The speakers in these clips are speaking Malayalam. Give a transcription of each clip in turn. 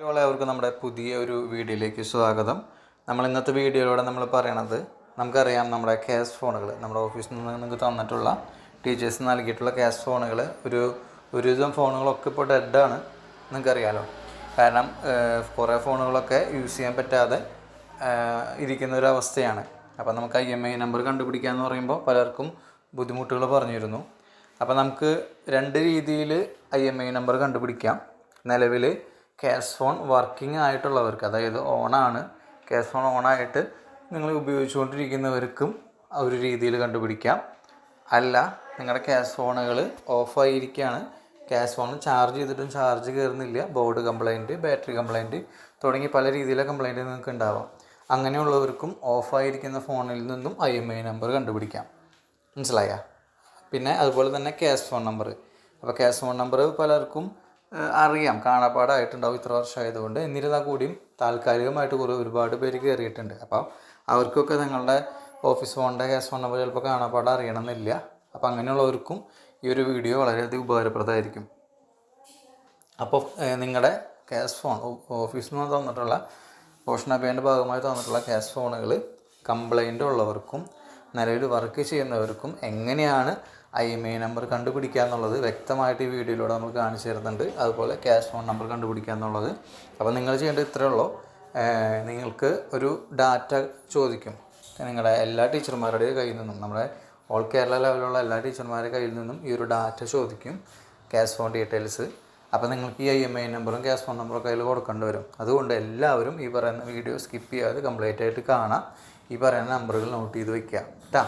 എല്ലാവർക്കും നമ്മുടെ പുതിയ ഒരു വീഡിയോയിലേക്ക് സ്വാഗതം. നമ്മൾ ഇന്നത്തെ വീഡിയോയിലൂടെ നമ്മൾ പറയണത് നമുക്കറിയാം നമ്മുടെ ക്യാഷ് ഫോണുകൾ നമ്മുടെ ഓഫീസിൽ നിന്ന് നിങ്ങൾക്ക് തന്നിട്ടുള്ള ടീച്ചേഴ്സ് നൽകിയിട്ടുള്ള ക്യാഷ് ഫോണുകൾ ഒരു ഒരുവിധം ഫോണുകളൊക്കെ ഇപ്പോൾ ഡെഡാണ് നിങ്ങൾക്കറിയാലോ. കാരണം കുറേ ഫോണുകളൊക്കെ യൂസ് ചെയ്യാൻ പറ്റാതെ ഇരിക്കുന്ന ഒരു അവസ്ഥയാണ്. അപ്പോൾ നമുക്ക് ഐ എം ഐ നമ്പർ കണ്ടുപിടിക്കുക എന്ന് പറയുമ്പോൾ പലർക്കും ബുദ്ധിമുട്ടുകൾ പറഞ്ഞിരുന്നു. അപ്പോൾ നമുക്ക് രണ്ട് രീതിയിൽ ഐ എം ഐ നമ്പർ കണ്ടുപിടിക്കാം. നിലവിൽ ക്യാഷ് ഫോൺ വർക്കിംഗ് ആയിട്ടുള്ളവർക്ക് അതായത് ഓണാണ് ക്യാഷ് ഫോൺ ഓണായിട്ട് നിങ്ങൾ ഉപയോഗിച്ചുകൊണ്ടിരിക്കുന്നവർക്കും ആ ഒരു രീതിയിൽ കണ്ടുപിടിക്കാം. അല്ല നിങ്ങളുടെ ക്യാഷ് ഫോണുകൾ ഓഫായിരിക്കുകയാണ് ക്യാഷ് ഫോൺ ചാർജ് ചെയ്തിട്ടും ചാർജ് കയറുന്നില്ല ബോർഡ് കംപ്ലൈന്റ് ബാറ്ററി കംപ്ലൈന്റ് തുടങ്ങി പല രീതിയിലെ കംപ്ലൈന്റ് നിങ്ങൾക്ക് ഉണ്ടാവാം. അങ്ങനെയുള്ളവർക്കും ഓഫായിരിക്കുന്ന ഫോണിൽ നിന്നും ഐ എം ഐ നമ്പർ കണ്ടുപിടിക്കാം. മനസ്സിലായ? പിന്നെ അതുപോലെ തന്നെ ക്യാഷ് ഫോൺ നമ്പർ അപ്പോൾ ക്യാഷ് ഫോൺ നമ്പർ പലർക്കും അറിയാം. കാണാപ്പാടായിട്ടുണ്ടാവും ഇത്ര വർഷമായതുകൊണ്ട്. എന്നിരുന്നാൽ കൂടിയും താൽക്കാലികമായിട്ട് കുറേ ഒരുപാട് പേര് കയറിയിട്ടുണ്ട്. അപ്പോൾ അവർക്കൊക്കെ നിങ്ങളുടെ ഓഫീസ് ഫോണിന്റെ ക്യാഷ് ഫോൺ നമ്പർ ചിലപ്പോൾ കാണാപ്പാടം അറിയണമെന്നില്ല. അപ്പോൾ അങ്ങനെയുള്ളവർക്കും ഈ ഒരു വീഡിയോ വളരെയധികം ഉപകാരപ്രദമായിരിക്കും. അപ്പോൾ നിങ്ങളുടെ ക്യാഷ് ഫോൺ ഓഫീസിൽ നിന്ന് തന്നിട്ടുള്ള പോഷൻ അഭയന്റെ ഭാഗമായി തന്നിട്ടുള്ള ക്യാഷ് ഫോണുകൾ കംപ്ലൈന്റ് ഉള്ളവർക്കും നിലവിൽ വർക്ക് ചെയ്യുന്നവർക്കും എങ്ങനെയാണ് ഐ എം ഐ നമ്പർ കണ്ടുപിടിക്കുക എന്നുള്ളത് വ്യക്തമായിട്ട് ഈ വീഡിയോയിലൂടെ നമ്മൾ കാണിച്ചു തരുന്നുണ്ട്. അതുപോലെ ക്യാഷ് ഫോൺ നമ്പർ കണ്ടുപിടിക്കുക എന്നുള്ളത്. അപ്പോൾ നിങ്ങൾ ചെയ്യേണ്ടത് ഇത്രയേ ഉള്ളൂ. നിങ്ങൾക്ക് ഒരു ഡാറ്റ ചോദിക്കും. നിങ്ങളുടെ എല്ലാ ടീച്ചർമാരുടെ കയ്യിൽ നിന്നും നമ്മുടെ ഓൾ കേരള ലെവലിലുള്ള എല്ലാ ടീച്ചർമാരുടെ കയ്യിൽ നിന്നും ഈ ഒരു ഡാറ്റ ചോദിക്കും ക്യാഷ് ഫോൺ ഡീറ്റെയിൽസ് അപ്പോൾ നിങ്ങൾക്ക് ഈ ഐ എം ഐ നമ്പറും ക്യാഷ് ഫോൺ നമ്പറും കയ്യിൽ കൊടുക്കേണ്ടി വരും. അതുകൊണ്ട് എല്ലാവരും ഈ പറയുന്ന വീഡിയോ സ്കിപ്പ് ചെയ്യാതെ കംപ്ലീറ്റ് ആയിട്ട് കാണാം. ഈ പറയുന്ന നമ്പറുകൾ നോട്ട് ചെയ്ത് വയ്ക്കുക കേട്ടോ?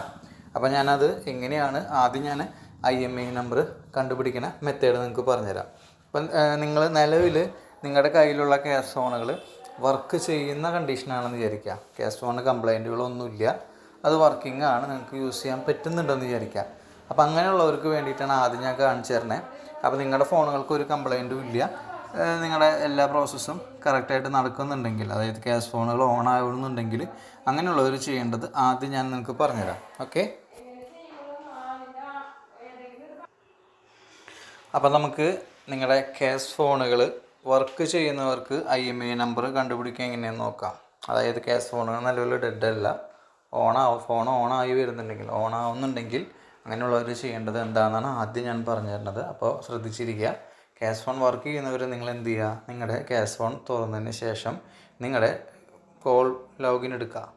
അപ്പോൾ ഞാനത് എങ്ങനെയാണ് ആദ്യം ഞാൻ ഐ എം ഐ നമ്പർ കണ്ടുപിടിക്കുന്ന മെത്തേഡ് നിങ്ങൾക്ക് പറഞ്ഞുതരാം. അപ്പം നിങ്ങൾ നിലവിൽ നിങ്ങളുടെ കയ്യിലുള്ള ക്യാഷ് ഫോണുകൾ വർക്ക് ചെയ്യുന്ന കണ്ടീഷനാണെന്ന് വിചാരിക്കുക. ക്യാഷ് ഫോണിന് കംപ്ലൈന്റുകളൊന്നുമില്ല അത് വർക്കിംഗ് ആണ്. നിങ്ങൾക്ക് യൂസ് ചെയ്യാൻ പറ്റുന്നുണ്ടെന്ന് വിചാരിക്കുക. അപ്പോൾ അങ്ങനെയുള്ളവർക്ക് വേണ്ടിയിട്ടാണ് ആദ്യം ഞാൻ കാണിച്ചു തരണേ അപ്പോൾ നിങ്ങളുടെ ഫോണുകൾക്ക് ഒരു കംപ്ലൈന്റും ഇല്ല. നിങ്ങളുടെ എല്ലാ പ്രോസസ്സും കറക്റ്റായിട്ട് നടക്കുന്നുണ്ടെങ്കിൽ അതായത് ക്യാഷ് ഫോണുകൾ ഓൺ ആവുന്നുണ്ടെങ്കിൽ അങ്ങനെയുള്ളവർ ചെയ്യേണ്ടത് ആദ്യം ഞാൻ നിങ്ങൾക്ക് പറഞ്ഞുതരാം. ഓക്കെ അപ്പോൾ നമുക്ക് നിങ്ങളുടെ ക്യാഷ് ഫോണുകൾ വർക്ക് ചെയ്യുന്നവർക്ക് ഐ എം ഐ നമ്പർ കണ്ടുപിടിക്കാൻ എങ്ങനെയാണെന്ന് നോക്കാം. അതായത് ക്യാഷ് ഫോണുകൾ നിലവിൽ ഡെഡ് അല്ല. ഓൺ ഓണാവും ഫോൺ ഓൺ ആയി വരുന്നുണ്ടെങ്കിൽ ഓണാവുന്നുണ്ടെങ്കിൽ അങ്ങനെയുള്ളവർ ചെയ്യേണ്ടത് എന്താണെന്നാണ് ആദ്യം ഞാൻ പറഞ്ഞു തരുന്നത് അപ്പോൾ ശ്രദ്ധിച്ചിരിക്കുക ക്യാഷ് ഫോൺ വർക്ക് ചെയ്യുന്നവർ നിങ്ങൾ എന്ത് ചെയ്യുക നിങ്ങളുടെ ക്യാഷ് ഫോൺ തുറന്നതിന് ശേഷം നിങ്ങളുടെ കോൾ ലോഗിൻ എടുക്കുക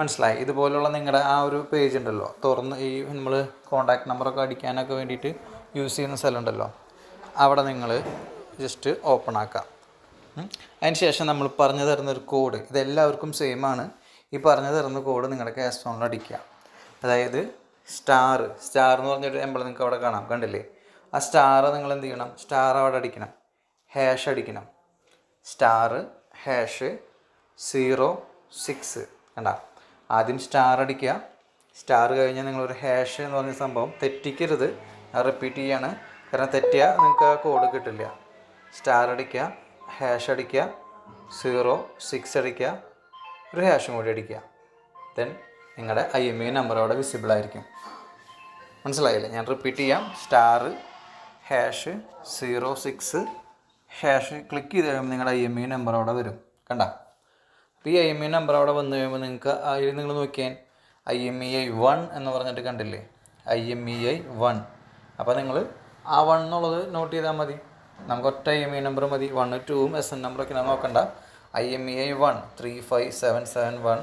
മനസ്സിലായി? ഇതുപോലുള്ള നിങ്ങളുടെ ആ ഒരു പേജ് ഉണ്ടല്ലോ. തുറന്ന് ഈ നമ്മൾ കോണ്ടാക്ട് നമ്പറൊക്കെ അടിക്കാനൊക്കെ വേണ്ടിയിട്ട് യൂസ് ചെയ്യുന്ന സ്ഥലം ഉണ്ടല്ലോ അവിടെ നിങ്ങൾ ജസ്റ്റ് ഓപ്പൺ ആക്കാം. അതിന് ശേഷം നമ്മൾ പറഞ്ഞു തരുന്ന ഒരു കോഡ് ഇതെല്ലാവർക്കും സെയിം ആണ്. ഈ പറഞ്ഞു തരുന്ന കോഡ് നിങ്ങളുടെ ക്യാഷ് ഫോണിൽ അടിക്കുക. അതായത് സ്റ്റാർ സ്റ്റാർ എന്ന് പറഞ്ഞൊരു എംബിൾ നിങ്ങൾക്ക് അവിടെ കാണാം. കണ്ടില്ലേ? ആ സ്റ്റാർ നിങ്ങൾ എന്ത് ചെയ്യണം സ്റ്റാർ അവിടെ അടിക്കണം. ഹാഷ് അടിക്കണം. സ്റ്റാർ ഹാഷ് സീറോ സിക്സ് കണ്ട? ആദ്യം സ്റ്റാർ അടിക്കുക. സ്റ്റാർ കഴിഞ്ഞാൽ നിങ്ങളൊരു ഹാഷ് എന്ന് പറഞ്ഞ സംഭവം തെറ്റിക്കരുത്. ഞാൻ റിപ്പീറ്റ് ചെയ്യാണ്. കാരണം തെറ്റിയാൽ നിങ്ങൾക്ക് ആ കോഡ് കിട്ടില്ല. സ്റ്റാർ അടിക്കുക ഹാഷ് അടിക്കുക സീറോ സിക്സ് അടിക്കുക ഒരു ഹാഷും കൂടി അടിക്കുക. ദെൻ നിങ്ങളുടെ ഐ എം ഐ നമ്പർ അവിടെ വിസിബിൾ ആയിരിക്കും. മനസ്സിലായില്ലേ? ഞാൻ റിപ്പീറ്റ് ചെയ്യാം. Star hash zero six hash click ചെയ്ത് കഴിയുമ്പോൾ നിങ്ങളുടെ ഐ എം ഐ നമ്പർ അവിടെ വരും. കണ്ട? അപ്പോൾ ഈ ഐ എം ഐ നമ്പർ അവിടെ വന്നു കഴിയുമ്പോൾ നിങ്ങൾക്ക് അതിൽ നിങ്ങൾ നോക്കിയാൽ I M E I one എന്ന് പറഞ്ഞിട്ട് കണ്ടില്ലേ? I M E I one അപ്പോൾ നിങ്ങൾ ആ വൺ എന്നുള്ളത് നോട്ട് ചെയ്താൽ മതി. നമുക്ക് ഒറ്റ ഐ എം ഐ നമ്പർ മതി വൺ ടൂവും എസ് എൻ നമ്പറൊക്കെ ഞാൻ നോക്കണ്ട. I M E I one three five seven seven one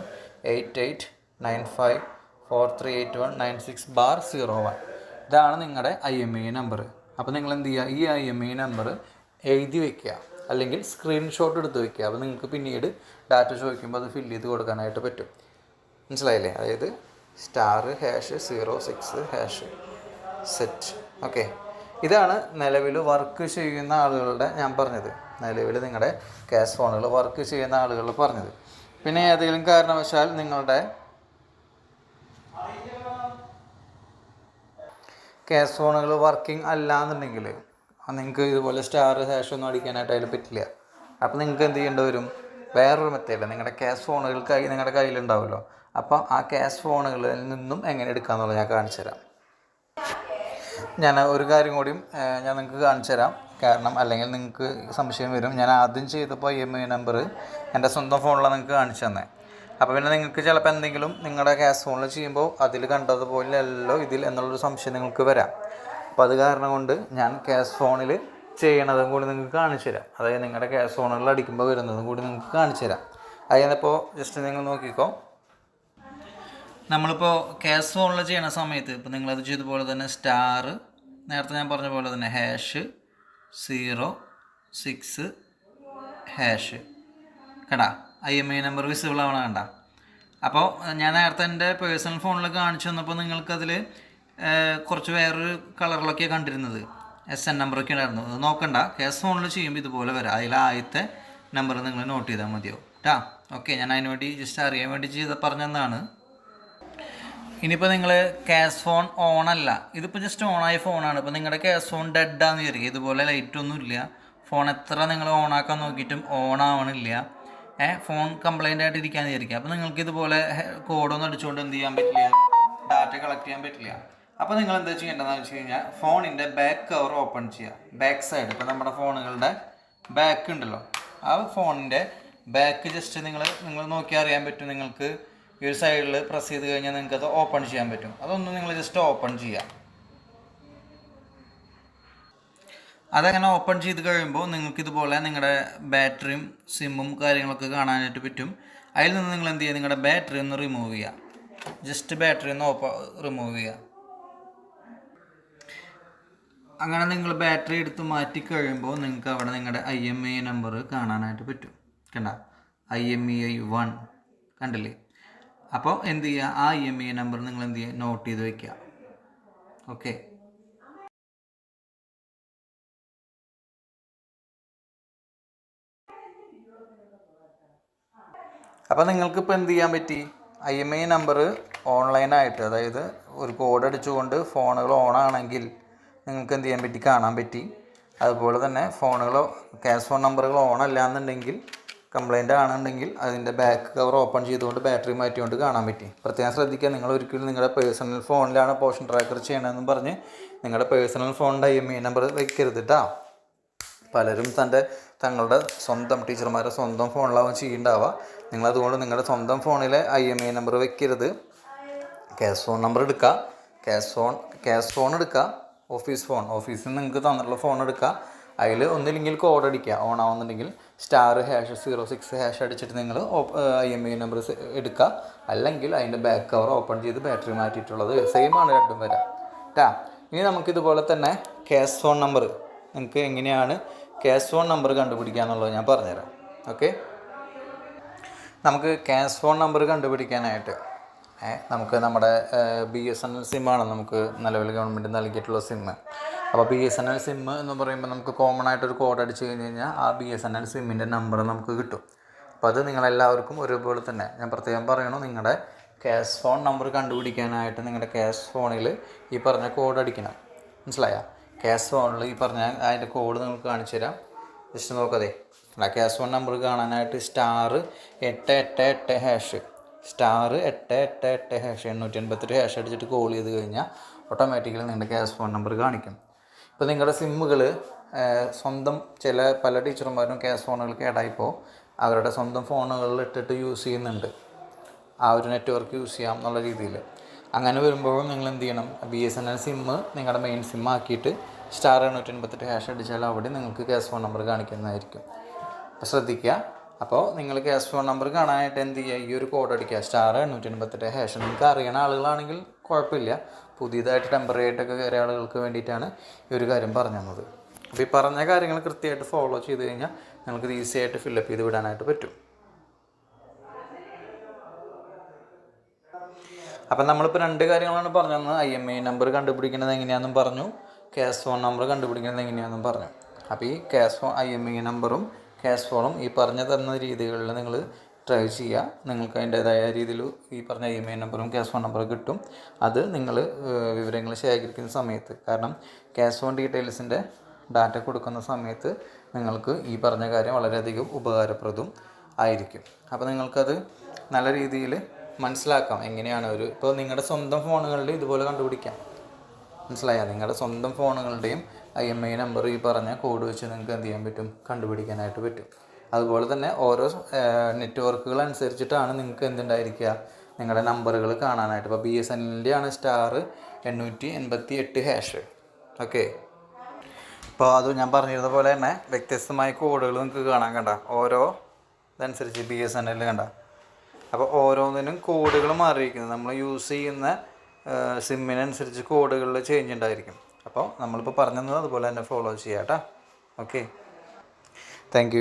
eight eight nine five four three eight one nine six bar zero one ഇതാണ് നിങ്ങളുടെ ഐ എം ഐ നമ്പർ അപ്പോൾ നിങ്ങൾ എന്ത് ചെയ്യുക ഈ ഐ എം ഐ നമ്പർ എഴുതി വെക്കുക അല്ലെങ്കിൽ സ്ക്രീൻഷോട്ട് എടുത്ത് വെക്കുക അപ്പോൾ നിങ്ങൾക്ക് പിന്നീട് ഡാറ്റ ചോദിക്കുമ്പോൾ അത് ഫില്ല് ചെയ്ത് കൊടുക്കാനായിട്ട് പറ്റും. മനസ്സിലായില്ലേ? അതായത് star hash zero six hash set okay ഇതാണ് നിലവിൽ വർക്ക് ചെയ്യുന്ന ആളുകളുടെ ഞാൻ പറഞ്ഞത്. നിലവിൽ നിങ്ങളുടെ ക്യാഷ് ഫോണുകൾ വർക്ക് ചെയ്യുന്ന ആളുകൾ പറഞ്ഞത്. പിന്നെ ഏതെങ്കിലും കാരണവശാൽ നിങ്ങളുടെ ക്യാഷ് ഫോണുകൾ വർക്കിംഗ് അല്ല എന്നുണ്ടെങ്കിൽ നിങ്ങൾക്ക് ഇതുപോലെ സ്റ്റാർ ഹാഷ് ഒന്നും അടിക്കാനായിട്ട് അതിൽ പറ്റില്ല. അപ്പോൾ നിങ്ങൾക്ക് എന്ത് ചെയ്യേണ്ടി വരും? വേറൊരു മെത്തേഡ് നിങ്ങളുടെ ക്യാഷ് ഫോണുകൾ കൈ നിങ്ങളുടെ കയ്യിലുണ്ടാവുമല്ലോ അപ്പോൾ ആ ക്യാഷ് ഫോണുകളിൽ നിന്നും എങ്ങനെ എടുക്കാമെന്നുള്ളത് ഞാൻ കാണിച്ചു തരാം. ഞാൻ ഒരു കാര്യം കൂടിയും ഞാൻ നിങ്ങൾക്ക് കാണിച്ചു തരാം. കാരണം അല്ലെങ്കിൽ നിങ്ങൾക്ക് സംശയം വരും. ഞാൻ ആദ്യം ചെയ്തപ്പോൾ ഐ എം ഐ നമ്പർ എന്റെ സ്വന്തം ഫോണിലാണ് നിങ്ങൾക്ക് കാണിച്ചു തന്നെ. അപ്പോൾ പിന്നെ നിങ്ങൾക്ക് ചിലപ്പോൾ എന്തെങ്കിലും നിങ്ങളുടെ ഗ്യാസ് ഫോണിൽ ചെയ്യുമ്പോൾ അതിൽ കണ്ടതുപോലെയല്ലോ ഇതിൽ എന്നുള്ളൊരു സംശയം നിങ്ങൾക്ക് വരാം. അപ്പോൾ അത് കാരണം കൊണ്ട് ഞാൻ ഗ്യാസ് ഫോണിൽ ചെയ്യണതും കൂടി നിങ്ങൾക്ക് കാണിച്ചു തരാം. അതായത് നിങ്ങളുടെ ഗ്യാസ് ഫോണുകളിൽ അടിക്കുമ്പോൾ വരുന്നതും കൂടി നിങ്ങൾക്ക് കാണിച്ചു തരാം. അതിനിപ്പോൾ ജസ്റ്റ് നിങ്ങൾ നോക്കിക്കോ. നമ്മളിപ്പോൾ ഗ്യാസ് ഫോണിൽ ചെയ്യണ സമയത്ത് ഇപ്പോൾ നിങ്ങളത് ചെയ്തപോലെ തന്നെ സ്റ്റാർ നേരത്തെ ഞാൻ പറഞ്ഞ പോലെ തന്നെ ഹാഷ് സീറോ സിക്സ് ഹാഷ്. കണ്ടാ I M I number visible ആവണ കണ്ട. അപ്പോൾ ഞാൻ നേരത്തെ എന്റെ പേഴ്സണൽ ഫോണിൽ കാണിച്ചു തന്നപ്പോൾ നിങ്ങൾക്കതിൽ കുറച്ച് വേറൊരു കളറിലൊക്കെയാണ് കണ്ടിരുന്നത്. എസ് എൻ നമ്പറൊക്കെ ഉണ്ടായിരുന്നു. അത് നോക്കണ്ട. കേസ് ഫോണിൽ ചെയ്യുമ്പോൾ ഇതുപോലെ വരാം. അതിൽ ആദ്യത്തെ നമ്പർ നിങ്ങൾ നോട്ട് ചെയ്താൽ മതിയോ കേട്ടാ ഓക്കെ. ഞാൻ അതിന് വേണ്ടി ജസ്റ്റ് അറിയാൻ വേണ്ടി ചെയ്ത പറഞ്ഞതാണ് ഇനിയിപ്പോൾ നിങ്ങൾ ക്യാഷ് ഫോൺ ഓൺ അല്ല. ഇതിപ്പോൾ ജസ്റ്റ് ഓണായ ഫോണാണ് ഇപ്പോൾ നിങ്ങളുടെ ക്യാഷ് ഫോൺ ഡെഡ് ആണെന്ന് വിചാരിക്കുക. ഇതുപോലെ ലൈറ്റൊന്നും ഇല്ല. ഫോൺ എത്ര നിങ്ങൾ ഓണാക്കാൻ നോക്കിയിട്ടും ഓൺ ആവണില്ല. ഫോൺ കംപ്ലൈന്റ് ആയിട്ട് ഇരിക്കാന്ന് വിചാരിക്കുക അപ്പോൾ നിങ്ങൾക്ക് ഇതുപോലെ കോഡൊന്നും അടിച്ചുകൊണ്ട് എന്ത് ചെയ്യാൻ പറ്റില്ല? ഡാറ്റ കളക്ട് ചെയ്യാൻ പറ്റില്ല. അപ്പോൾ നിങ്ങൾ എന്താ ചെയ്യേണ്ടതെന്ന് വെച്ച് കഴിഞ്ഞാൽ ഫോണിന്റെ ബാക്ക് കവർ ഓപ്പൺ ചെയ്യുക ബാക്ക് സൈഡ് ഇപ്പോൾ നമ്മുടെ ഫോണുകളുടെ ബാക്ക് ഉണ്ടല്ലോ. ആ ഫോണിന്റെ ബാക്ക് ജസ്റ്റ് നിങ്ങൾ നിങ്ങൾ നോക്കിയാൽ അറിയാൻ പറ്റും. നിങ്ങൾക്ക് ഈ ഒരു സൈഡിൽ പ്രസ് ചെയ്ത് കഴിഞ്ഞാൽ നിങ്ങൾക്ക് അത് ഓപ്പൺ ചെയ്യാൻ പറ്റും. അതൊന്ന് നിങ്ങൾ ജസ്റ്റ് ഓപ്പൺ ചെയ്യാം. അതങ്ങനെ ഓപ്പൺ ചെയ്ത് കഴിയുമ്പോൾ നിങ്ങൾക്ക് ഇതുപോലെ നിങ്ങളുടെ ബാറ്ററിയും സിമ്മും കാര്യങ്ങളൊക്കെ കാണാനായിട്ട് പറ്റും. അതിൽ നിന്ന് നിങ്ങൾ എന്ത് ചെയ്യുക? നിങ്ങളുടെ ബാറ്ററി ഒന്ന് റിമൂവ് ചെയ്യുക. ജസ്റ്റ് ബാറ്ററി ഒന്ന് ഓപ്പ റിമൂവ് ചെയ്യുക. അങ്ങനെ നിങ്ങൾ ബാറ്ററി എടുത്ത് മാറ്റി കഴിയുമ്പോൾ നിങ്ങൾക്ക് അവിടെ നിങ്ങളുടെ ഐ എം ഇ നമ്പർ കാണാനായിട്ട് പറ്റും. കണ്ട? I M E I one കണ്ടില്ലേ? അപ്പോൾ എന്ത് ചെയ്യുക? ആ ഐ എം ഇ നമ്പർ നിങ്ങൾ എന്ത് ചെയ്യുക? നോട്ട് ചെയ്ത് വയ്ക്കുക ഓക്കെ അപ്പോൾ നിങ്ങൾക്കിപ്പോൾ എന്ത് ചെയ്യാൻ പറ്റി? ഐ എം ഐ നമ്പർ ഓൺലൈനായിട്ട് അതായത് ഒരു കോഡ് അടിച്ചുകൊണ്ട് ഫോണുകൾ ഓൺ ആണെങ്കിൽ നിങ്ങൾക്ക് എന്ത് ചെയ്യാൻ പറ്റി? കാണാൻ പറ്റി. അതുപോലെ തന്നെ ഫോണുകൾ ക്യാഷ് ഫോൺ നമ്പറുകൾ ഓൺ അല്ല എന്നുണ്ടെങ്കിൽ കംപ്ലൈന്റ് ആണെന്നുണ്ടെങ്കിൽ അതിന്റെ ബാക്ക് കവർ ഓപ്പൺ ചെയ്തുകൊണ്ട് ബാറ്ററി മാറ്റിക്കൊണ്ട് കാണാൻ പറ്റി. പ്രത്യേകം ശ്രദ്ധിക്കുക നിങ്ങൾ ഒരിക്കലും നിങ്ങളുടെ പേഴ്സണൽ ഫോണിലാണ് പോഷൻ ട്രാക്കർ ചെയ്യണമെന്ന് പറഞ്ഞ് നിങ്ങളുടെ പേഴ്സണൽ ഫോണിന്റെ ഐ എം ഐ നമ്പർ വെക്കരുത് കേട്ടോ പലരും തന്റെ തങ്ങളുടെ സ്വന്തം ടീച്ചർമാരെ സ്വന്തം ഫോണിലാവും ചെയ്യണ്ടാവുക നിങ്ങളതുകൊണ്ട് നിങ്ങളുടെ സ്വന്തം ഫോണിലെ ഐ എം ഐ നമ്പർ വെക്കരുത്. ക്യാഷ് ഫോൺ നമ്പർ എടുക്കുക ക്യാഷ് ഫോൺ ക്യാഷ് ഫോൺ എടുക്കുക ഓഫീസ് ഫോൺ ഓഫീസിൽ നിന്ന് നിങ്ങൾക്ക് തന്നിട്ടുള്ള ഫോൺ എടുക്കുക അതിൽ ഒന്നില്ലെങ്കിൽ കോഡ് അടിക്കുക. On ആവുന്നുണ്ടെങ്കിൽ star hash zero six hash അടിച്ചിട്ട് നിങ്ങൾ ഐ എം ഐ നമ്പർ എടുക്കുക അല്ലെങ്കിൽ അതിന്റെ ബാക്ക് കവർ ഓപ്പൺ ചെയ്ത് ബാറ്ററി മാറ്റിയിട്ടുള്ളത് സെയിം ആണ് രണ്ടും വരാം. ട്ടാ. ഇനി നമുക്കിതുപോലെ തന്നെ ക്യാഷ് ഫോൺ നമ്പർ നിങ്ങൾക്ക് എങ്ങനെയാണ് ക്യാഷ് ഫോൺ നമ്പർ കണ്ടുപിടിക്കുക എന്നുള്ളത് ഞാൻ പറഞ്ഞുതരാം. ഓക്കെ നമുക്ക് ക്യാഷ് ഫോൺ നമ്പർ കണ്ടുപിടിക്കാനായിട്ട് നമുക്ക് നമ്മുടെ ബി എസ് എൻ എൽ സിമ്മാണ് നമുക്ക് നിലവിൽ ഗവൺമെന്റ് നൽകിയിട്ടുള്ള സിമ്മ് അപ്പോൾ B S N L sim എന്ന് പറയുമ്പോൾ നമുക്ക് കോമൺ ആയിട്ടൊരു കോഡ് അടിച്ച് കഴിഞ്ഞ് കഴിഞ്ഞാൽ ആ ബി എസ് എൻ എൽ സിമ്മിന്റെ നമ്പർ നമുക്ക് കിട്ടും. അപ്പോൾ അത് നിങ്ങളെല്ലാവർക്കും ഒരുപോലെ തന്നെ ഞാൻ പ്രത്യേകം പറയണു നിങ്ങളുടെ ക്യാഷ് ഫോൺ നമ്പർ കണ്ടുപിടിക്കാനായിട്ട് നിങ്ങളുടെ ക്യാഷ് ഫോണിൽ ഈ പറഞ്ഞ കോഡ് അടിക്കണം. മനസ്സിലായോ? ക്യാഷ് ഫോണിൽ ഈ പറഞ്ഞ അതിന്റെ കോഡ് നിങ്ങൾക്ക് കാണിച്ചു തരാം. ജസ്റ്റ് നോക്കതേ. ആ ക്യാഷ് ഫോൺ നമ്പർ കാണാനായിട്ട് സ്റ്റാർ എട്ട് എട്ട് എട്ട് ഹാഷ് സ്റ്റാർ എട്ട് എട്ട് എട്ട് ഹാഷ് എണ്ണൂറ്റി എൺപത്തെട്ട് ഹാഷ് അടിച്ചിട്ട് കോൾ ചെയ്ത് കഴിഞ്ഞാൽ ഓട്ടോമാറ്റിക്കലി നിങ്ങളുടെ ക്യാഷ് ഫോൺ നമ്പർ കാണിക്കും. ഇപ്പോൾ നിങ്ങളുടെ സിമ്മുകൾ സ്വന്തം ചില പല ടീച്ചർമാരും ക്യാഷ് ഫോണുകൾ കേടായിപ്പോൾ അവരുടെ സ്വന്തം ഫോണുകളിൽ ഇട്ടിട്ട് യൂസ് ചെയ്യുന്നുണ്ട്. ആ ഒരു നെറ്റ്വർക്ക് യൂസ് ചെയ്യാം എന്നുള്ള രീതിയിൽ അങ്ങനെ വരുമ്പോഴും നിങ്ങൾ എന്ത് ചെയ്യണം? B S N L sim നിങ്ങളുടെ മെയിൻ സിമ്മാക്കിയിട്ട് സ്റ്റാർ എണ്ണൂറ്റി എൺപത്തെട്ട് ഹാഷ് അടിച്ചാൽ അവിടെ നിങ്ങൾക്ക് ഗ്യാസ് ഫോൺ നമ്പർ കാണിക്കുന്നതായിരിക്കും. അപ്പോൾ ശ്രദ്ധിക്കുക. അപ്പോൾ നിങ്ങൾ ഗ്യാസ് ഫോൺ നമ്പർ കാണാനായിട്ട് എന്ത് ചെയ്യുക? ഈ ഒരു കോഡ് അടിക്കുക. സ്റ്റാർ എണ്ണൂറ്റി എൺപത്തെട്ട് ഹാഷ് നിങ്ങൾക്ക് അറിയണ ആളുകളാണെങ്കിൽ കുഴപ്പമില്ല. പുതിയതായിട്ട് ടെമ്പററി ആയിട്ടൊക്കെ കയറിയ ആളുകൾക്ക് വേണ്ടിയിട്ടാണ് ഈ ഒരു കാര്യം പറഞ്ഞു തന്നത് അപ്പോൾ ഈ പറഞ്ഞ കാര്യങ്ങൾ കൃത്യമായിട്ട് ഫോളോ ചെയ്ത് കഴിഞ്ഞാൽ നിങ്ങൾക്ക് ഈസി ആയിട്ട് ഫില്ലപ്പ് ചെയ്ത് വിടാനായിട്ട് പറ്റും. അപ്പം നമ്മളിപ്പോൾ രണ്ട് കാര്യങ്ങളാണ് പറഞ്ഞു തന്നത് ഐ എം ഐ നമ്പർ കണ്ടുപിടിക്കുന്നത് എങ്ങനെയാണെന്നും പറഞ്ഞു. ക്യാഷ് ഫോൺ നമ്പർ കണ്ടുപിടിക്കുന്നത് എങ്ങനെയാണെന്നും പറഞ്ഞു. അപ്പോൾ ഈ cash phone I M E നമ്പറും ക്യാഷ് ഫോണും ഈ പറഞ്ഞു തന്ന രീതികളിൽ നിങ്ങൾ ട്രൈ ചെയ്യുക. നിങ്ങൾക്ക് അതിന്റേതായ രീതിയിൽ ഈ പറഞ്ഞ ഐ എം ഐ നമ്പറും ക്യാഷ് ഫോൺ നമ്പറും കിട്ടും. അത് നിങ്ങൾ വിവരങ്ങൾ ശേഖരിക്കുന്ന സമയത്ത് കാരണം ക്യാഷ് ഫോൺ ഡീറ്റെയിൽസിന്റെ ഡാറ്റ കൊടുക്കുന്ന സമയത്ത് നിങ്ങൾക്ക് ഈ പറഞ്ഞ കാര്യം വളരെയധികം ഉപകാരപ്രദം ആയിരിക്കും. അപ്പോൾ നിങ്ങൾക്കത് നല്ല രീതിയിൽ മനസ്സിലാക്കാം എങ്ങനെയാണ് ഒരു ഇപ്പോൾ നിങ്ങളുടെ സ്വന്തം ഫോണുകളിൽ ഇതുപോലെ കണ്ടുപിടിക്കാം. മനസ്സിലായോ? നിങ്ങളുടെ സ്വന്തം ഫോണുകളുടെയും ഐ എം ഐ നമ്പർ ഈ പറഞ്ഞ കോഡ് വെച്ച് നിങ്ങൾക്ക് എന്ത് ചെയ്യാൻ പറ്റും? കണ്ടുപിടിക്കാനായിട്ട് പറ്റും. അതുപോലെ തന്നെ ഓരോ നെറ്റ്വർക്കുകൾ അനുസരിച്ചിട്ടാണ് നിങ്ങൾക്ക് എന്തുണ്ടായിരിക്കുക? നിങ്ങളുടെ നമ്പറുകൾ കാണാനായിട്ട്. ഇപ്പോൾ ബി എസ് എല്ലിന്റെ ആണ് സ്റ്റാർ എണ്ണൂറ്റി എൺപത്തി എട്ട് ഹാഷ് ഓക്കെ ഇപ്പോൾ അത് ഞാൻ പറഞ്ഞിരുന്ന പോലെ തന്നെ വ്യത്യസ്തമായ കോഡുകൾ നിങ്ങൾക്ക് കാണാൻ കണ്ട. ഓരോ ഇതനുസരിച്ച് ബി എസ് എൻ എല്ലിൽ കണ്ട. അപ്പോൾ ഓരോന്നിനും കോഡുകൾ മാറിയിരിക്കുന്നത് നമ്മൾ യൂസ് ചെയ്യുന്ന സിമ്മിനനുസരിച്ച് കോഡുകളിൽ ചേഞ്ച് ഉണ്ടായിരിക്കും. അപ്പോൾ നമ്മളിപ്പോൾ പറഞ്ഞത് അതുപോലെ തന്നെ ഫോളോ ചെയ്യാം കേട്ടോ. Okay thank